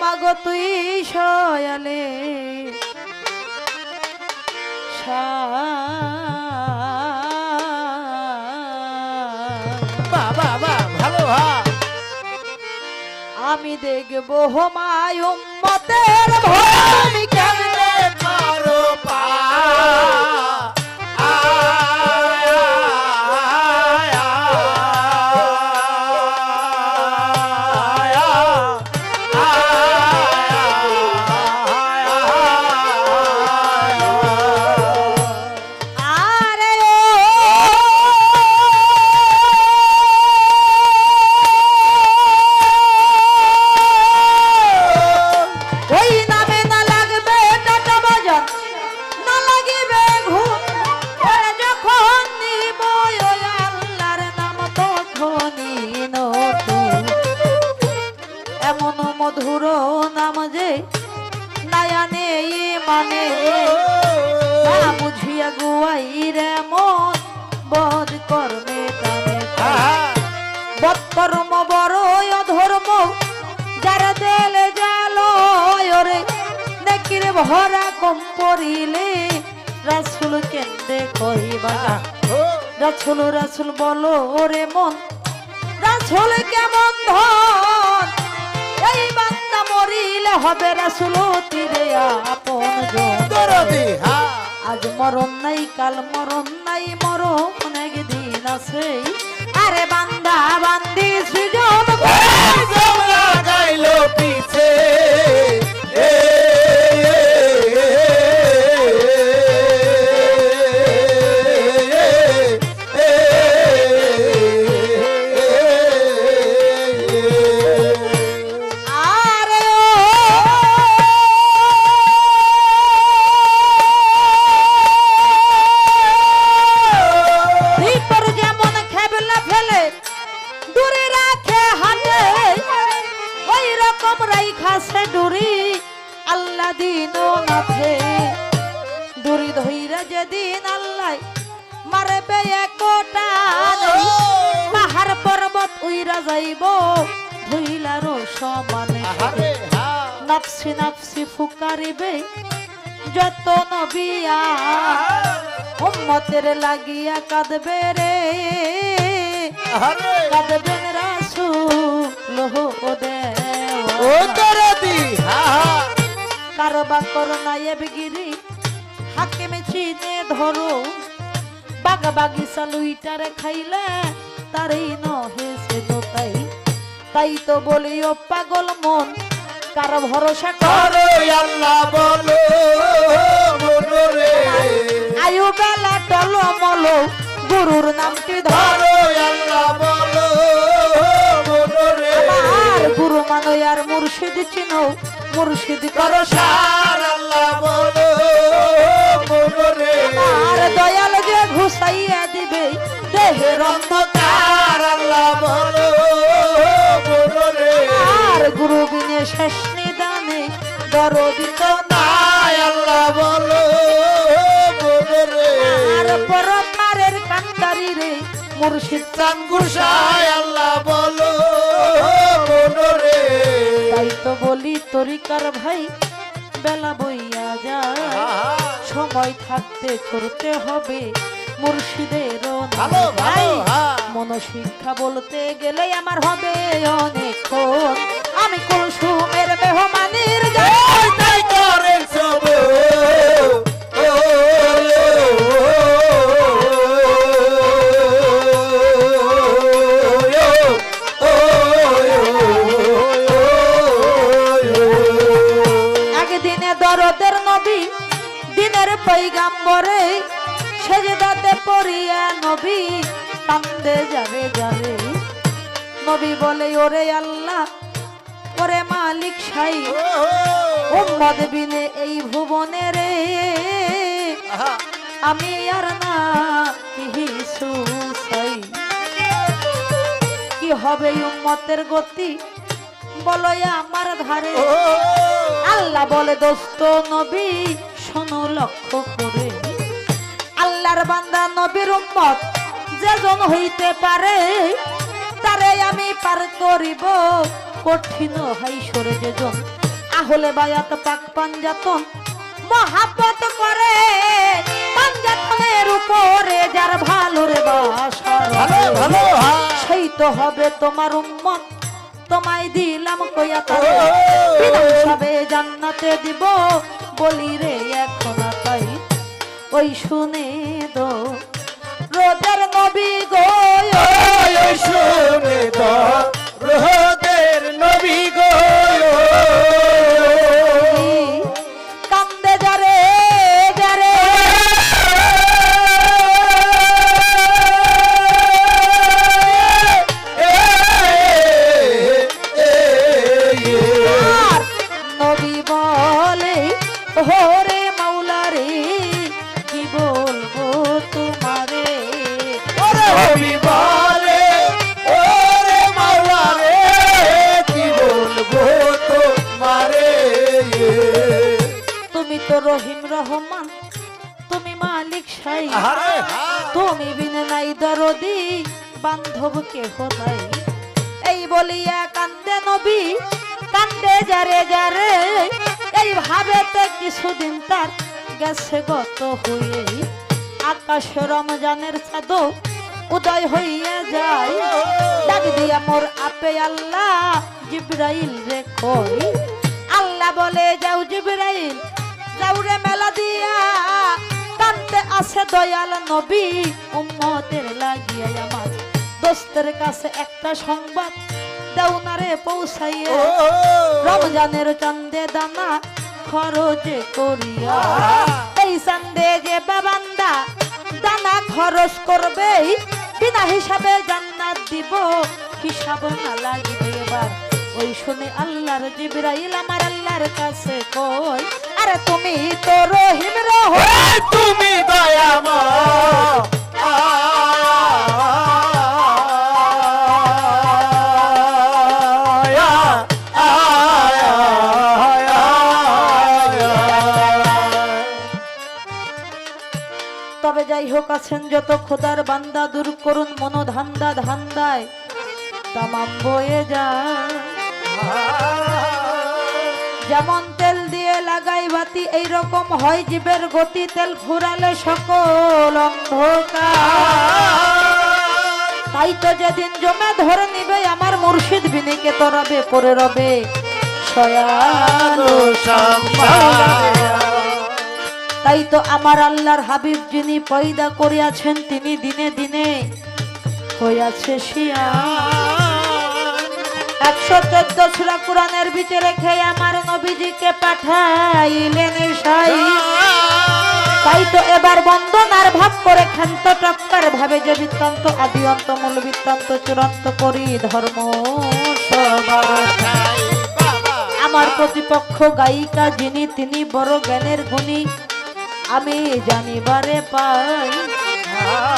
মাগো তুই সয়ালে আমি দেখব হোমায়ুম মতের ভালো হা আমি দেখব হোমায় উম্মতের ভূমি মানে না বুঝিয়া গুয়াই রে মন বদ কর্মে টানে বৎকর্ম বড় অধর্ম যারা দেলে জাল রে। নেকির ভরা কম পড়িলে রাসুল কেন্দ্রে কইবা রাসুল রাসুল বলো ওরে মন রাসুল কেমন মরিলে হবে রাসুল তীরে আপন জোরদি আজ মরণ নাই কাল মরণ নাই মরণ দিন আছে আরে বান্দা বান্দি সৃজন। গাইলো পিছে। এ সে ডুরি আল্লাহ দিন নাথে ডুরি ধইরা যেদিন আল্লাহ মারবে একটা পাহাড় পর্বত উইরা যাইব ধইলারও সমানে নাফসি নাফসি ফুকারিবে যত নবিয়া উম্মতের লাগিয়া কাঁদবে রে। কাঁদবেন রাসূল ও দেওয়া ও দরদি কারবা করোনা এবগিরি হাকিমে চিনে ধরো। বাগা বাগিচা লুইটারে খাইলে তারই নহে সে তাই তাই তো বলি ও পাগল মন কার ভরসা কর। করো আল্লাহ বলো মনোরে আয়ু বেলা টল মল গুরুর নামটি ধর। ধরো আল্লাহ বলো। মানো আর মুর্শিদ চিনো মুর্শিদ কর সার আল্লাহ বলো আর দয়াল যে ঘুষাইয়া দিবে দেহের অন্ধকার আল্লাহ বলো আর গুরু বিনে শেষ নিদানে দরদিত তাই আল্লাহ বলো আর পরমারের কান্দারি রে মুর্শিদ চান গুসাই আল্লাহ বলো বলি তরিকার ভাই বেলা বইয়া যা সময় থাকতে করতে হবে মুর্শিদের হ্যাঁ মনশিক্ষা বলতে গেলে আমার হবে অনেকক্ষণ আমি কুলসুমের মেহমানের যাই তাই করেন সব দিনের পৈগাম্বরে সেজদাতে পড়িয়া নবী কান্দে যাবে যাবে। নবী বলে ওরে আল্লাহ ওরে মালিক সাই উম্মদ বিনে এই ভুবনে রে আমি আর না কিছু চাই। কি হবে উম্মতের গতি? বলো আমার ধারে। আল্লাহ বলে দোস্ত নবী শোনো লক্ষ্য করে। আল্লাহর বান্দা নবীর উম্মত যেজন হইতে পারে তারে আমি পার করিব। কঠিন হাই সরে যেজন হলে বায়াত পাক পাঞ্জাতন মহাব্বত করে। পাঞ্জাতনের উপরে যার ভালো রে বাসা সেই তো হবে তোমার উম্মত। তোমায় দিলাম কইয়া তারে ও। বিধান সবে জান্নাতে দিব। বলি রে এখন তাই। ওই শুনে দো রোজার নবী গো তুমি বিন নাই দরদি বান্ধব কেহ নাই। এই বলিয়া কান্দে নবী কান্দে যারে যারে। এই ভাবেতে কিছুদিন তার গেছে গত হয়ে। আকাশ রমজানের চাঁদ উদয় হইয়া যায়। ডাক দিয়া মোর আপে আল্লাহ জিব্রাইল রে কই। আল্লাহ বলে যাও জিব্রাইল যাও রে মেলা দিয়া। আছে দয়াল নবী উম্মতের লাগিয়া আমার। দোস্তের কাছে একটা সংবাদ দাও না রে পৌঁছাইয়া। রমজানের চান্দে দানা খরচে করিয়া। এই চান্দে যে বাবান্দা দানা খরচ করবে। বিনা হিসাবে জান্নাত দিব হিসাব না লাগবে এবার। ওই শুনে আল্লাহর জিবরাইল আমার আল্লাহর কাছে কই আরে তুমি তো রহিম রহ তুমি তবে যাই হোক আছেন যত খোদার বান্দা দূর করুন মনোধান্দা ধান্দায়। তামাম বয়ে যায়। যেমন লাগাই বাতি এই রকম হয় জীবের গতি। তেল ঘুরালে সকল অন্ধকার। তাই তো যেদিন জমে ধরে নিবে আমার মুর্শিদ বিনিকে তরাবে পরে রবে তাই তো আমার আল্লাহর হাবিব যিনি পয়দা করিয়াছেন, তিনি দিনে দিনে হইয়াছে শিয়া একশো চোদ্দ সুরা কোরআনের ভিতরে রেখে আমার নবীজিকে পাঠাইলেন তাই তো এবার বন্দনার ভাব করে ক্ষান্ত টক্কার ভাবে যে বৃত্তান্ত আদি অন্ত মূল বৃত্তান্ত চূড়ান্ত করি ধর্ম আমার প্রতিপক্ষ গায়িকা যিনি, তিনি বড় জ্ঞানের গুণী। আমি জানিবারে পাই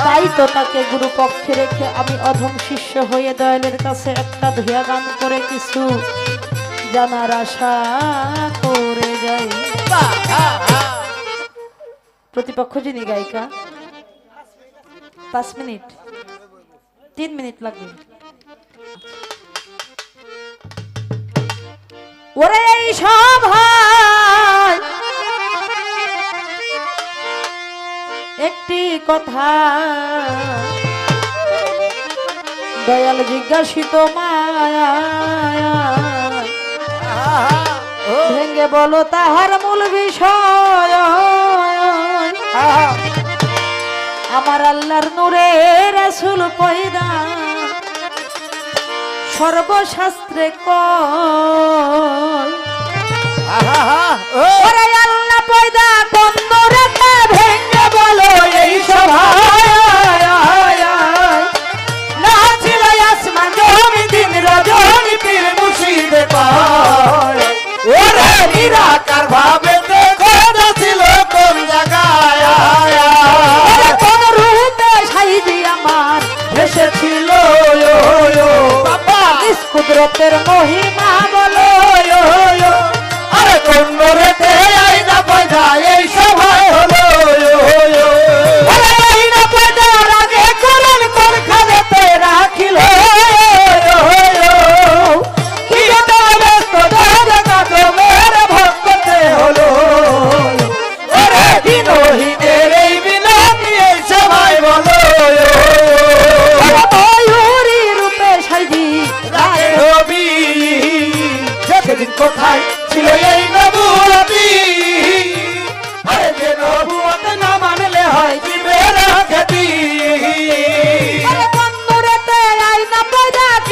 তাই তো তাকে গুরু পক্ষে রেখে আমি অধম শিষ্য হয়ে দয়ালের কাছে একটা ধুয়া গান করে কিছু জানার আশা করে যাই। প্রতিপক্ষ যিনি গায়িকা, পাঁচ মিনিট, তিন মিনিট লাগবে। ওরে এই সভায় একটি কথা। দয়াল জিজ্ঞাসিত মায়া। ভেঙ্গে বলো তাহার মূল বিষয়। আমার আল্লাহর নূরে রাসুল পয়দা। সর্বশাস্ত্রে কয়। এসেছিল কুদরতের মহিমা বলো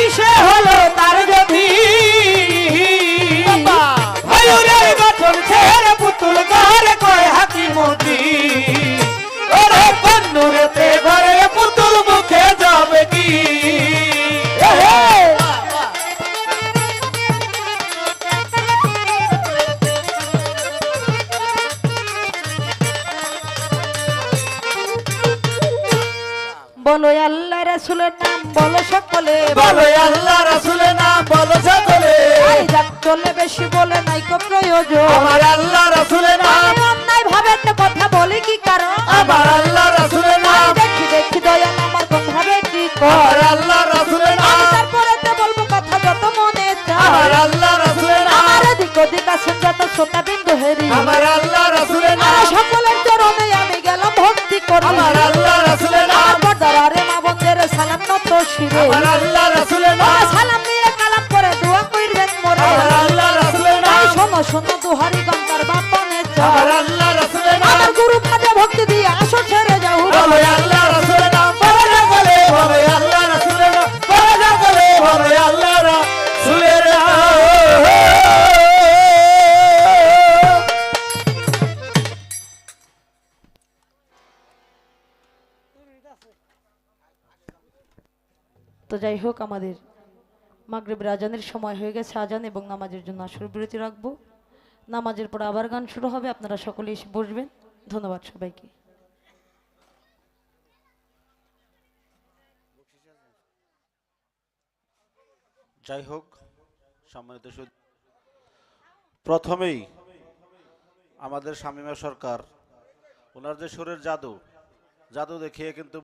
কিসে হলো তার গতি ভাইরে গঠন ছেড়ে পুতুল ঘরে কয় হাকিমতি ওরে বন্ধুরেতে ঘরে পুতুল মুখে যাবে কি। বলো আল্লাহ রাসূলের নাম বলো সকলে। বলো আল্লাহ রাসুলের নাম বলো সকলে। যাক চলে বেশি বলে নাই কো প্রয়োজন। আমার আল্লাহ রাসুলের নাম। অন্যায় ভাবে তো কথা বলি কি কারণ? আমার আল্লাহ রাসুলের নাম। দেখি দেখি দয়া আমার ভাবে কি কর আল্লাহ আমার আল্লাহ রাসুলের নাম। ওরা সালাম দিয়ে কালাম করে দোয়া কইরবেন মোরে। আমার আল্লাহ রাসুলের নাম। শোনো শোনো দুহারি আমাদের মাগরিবের আজানের সময় হয়ে গেছে আজান এবং নামাজের জন্য আসর বিরতি রাখব। নামাজের পর আবার গান শুরু হবে, আপনারা সকলে এসে বসবেন। ধন্যবাদ সবাইকে। যাই হোক, সম্মানিত প্রথমেই আমাদের শামীমা সরকার, ওনার যে সুরের জাদু জাদু দেখিয়ে কিন্তু